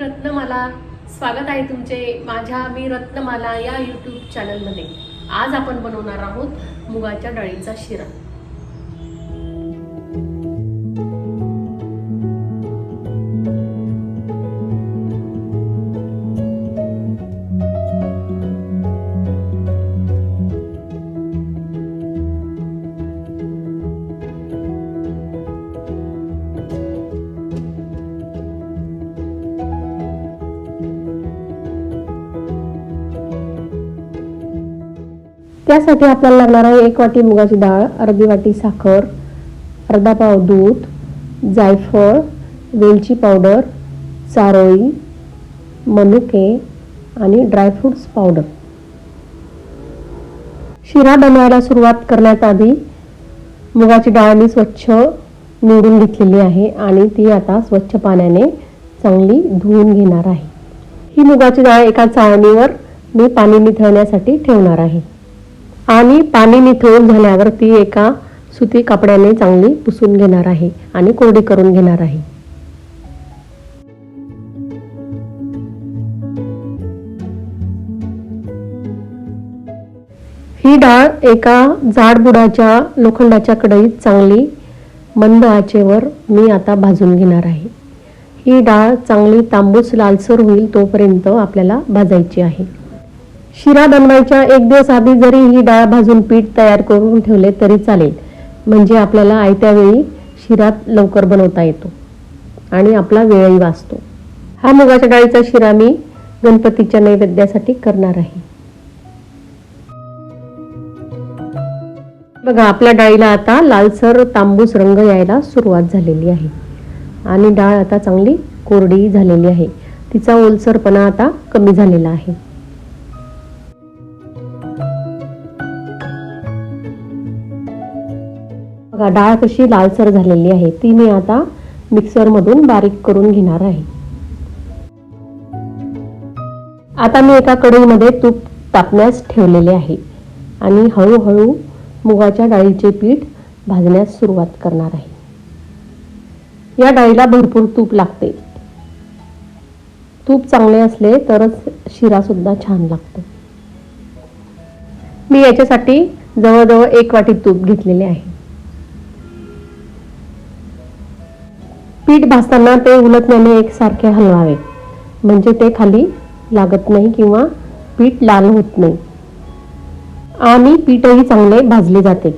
रत्नमाला स्वागत आहे तुमचे माझ्या मी रत्नमाला या यूट्यूब चॅनलमध्ये आज आपण बनवणार आहोत मुगाच्या डाळीचा शिरा. त्यासाठी आपल्याला लागणार आहे एक वाटी मुगाची डाळ अर्धी वाटी साखर अर्धा पाव दूध जायफळ वेलची पावडर चारोळी मनुके आणि ड्रायफ्रूट्स पावडर. शिरा बनवायला सुरुवात करण्यात आधी मुगाची डाळ मी स्वच्छ निवडून घेतलेली आहे आणि ती आता स्वच्छ पाण्याने चांगली धुवून घेणार आहे. ही मुगाची डाळ एका चाळणीवर मी पाणी निथळण्यासाठी ठेवणार आहे. आणि पाणी निथळून झाल्यावर ती एका सुती कपड्याने चांगली पुसून घेणार आहे आणि कोरडी करून घेणार आहे. ही डाळ एका जाड बुडाच्या लोखंडाच्या कढईत चांगली मंद आचेवर मी आता भाजून घेणार आहे. ही डाळ चांगली तांबूस लालसर होईल तोपर्यंत आपल्याला भाजायची आहे. शिरा बनवायच्या एक दिवस आधी जरी ही डाळ भाजून पीठ तयार करून ठेवले तरी चालेल. म्हणजे आपल्याला आयत्या वेळी शिरा लवकर बनवता येतो. आणि आपला वेळही वाचतो. हा मुगाच्या डाळीचा शिरा मी गणपतीच्या नैवेद्यासाठी करणार आहे. बघा आपल्या डाळीला आता लालसर तांबूस रंग यायला सुरुवात झालेली आहे. आणि डाळ आता चांगली कोरडी झालेली आहे. तिचा ओलसरपणा आता कमी झालेला आहे. बघा डाळ कशी लालसर झालेली आहे ती मी आता मिक्सरमधून बारीक करून घेणार आहे. आता मी एका कढईमध्ये तूप तापण्यास ठेवलेले आहे आणि हळूहळू मुगाच्या डाळीचे पीठ भाजण्यास सुरुवात करणार आहे. या डाळीला भरपूर तूप लागते. तूप चांगले असले तरच शिरा सुद्धा छान लागतो. मी याच्यासाठी जवळजवळ एक वाटी तूप घेतलेले आहे. पीठ भाजताना ते उलटण्याने एकसारखे हलवावे. म्हणजे ते खाली लागत नाही किंवा पीठ लाल होत नाही. आणि पीठही चांगले भाजले जाते.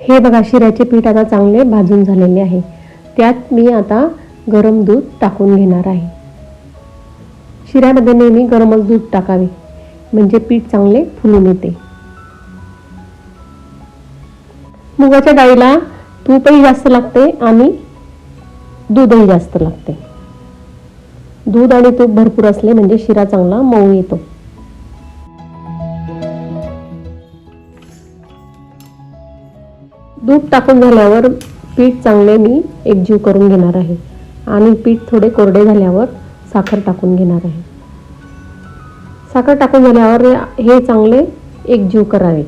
हे बघा शिऱ्याचे पीठ आता चांगले भाजून झालेले आहे. त्यात मी आता गरम दूध टाकून घेणार आहे. शिऱ्यामध्ये नेहमी गरमच दूध टाकावे म्हणजे पीठ चांगले फुलून येते. मुगाच्या डाळीला तूपही जास्त लागते आणि दूधही जास्त लागते. दूध आणि तूप भरपूर असले म्हणजे शिरा चांगला मऊ येतो. दूध टाकून झाल्यावर पीठ चांगले मी एकजीव करून घेणार आहे. आणि पीठ थोडे कोरडे झाल्यावर साखर टाकून घेणार आहे. साखर टाकून झाल्यावर हे चांगले एकजीव करावे.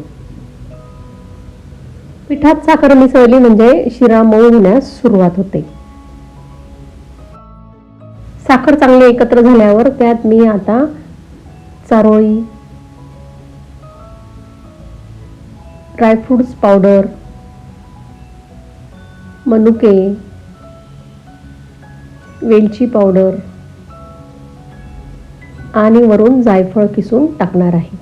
पिठात साखर मिसळली म्हणजे शिरा मऊ होण्यास सुरुवात होते. साखर चांगली एकत्र झाल्यावर त्यात मी आता चारोळी ड्रायफ्रुट्स पावडर मनुके वेलची पावडर आणि वरून जायफळ किसून टाकणार आहे.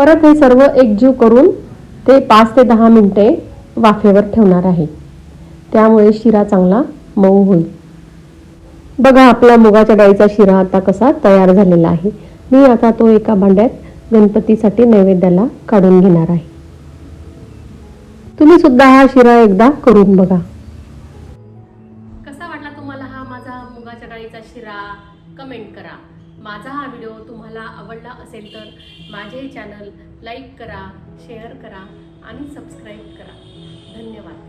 परत हे सर्व एकजीव करून ते पाच ते दहा मिनिटे वाफेवर ठेवणार आहे. त्यामुळे शिरा चांगला मऊ होईल. बघा आपला मुगाच्या डाळीचा शिरा आता कसा तयार झालेला आहे. मी आता तो एका भांड्यात गणपतीसाठी नैवेद्याला काढून घेणार आहे. तुम्ही सुद्धा हा शिरा एकदा करून बघा. माझा हा व्हिडिओ तुम्हाला आवडला असेल तर माझे चॅनल लाईक करा शेअर करा आणि सबस्क्राईब करा. धन्यवाद.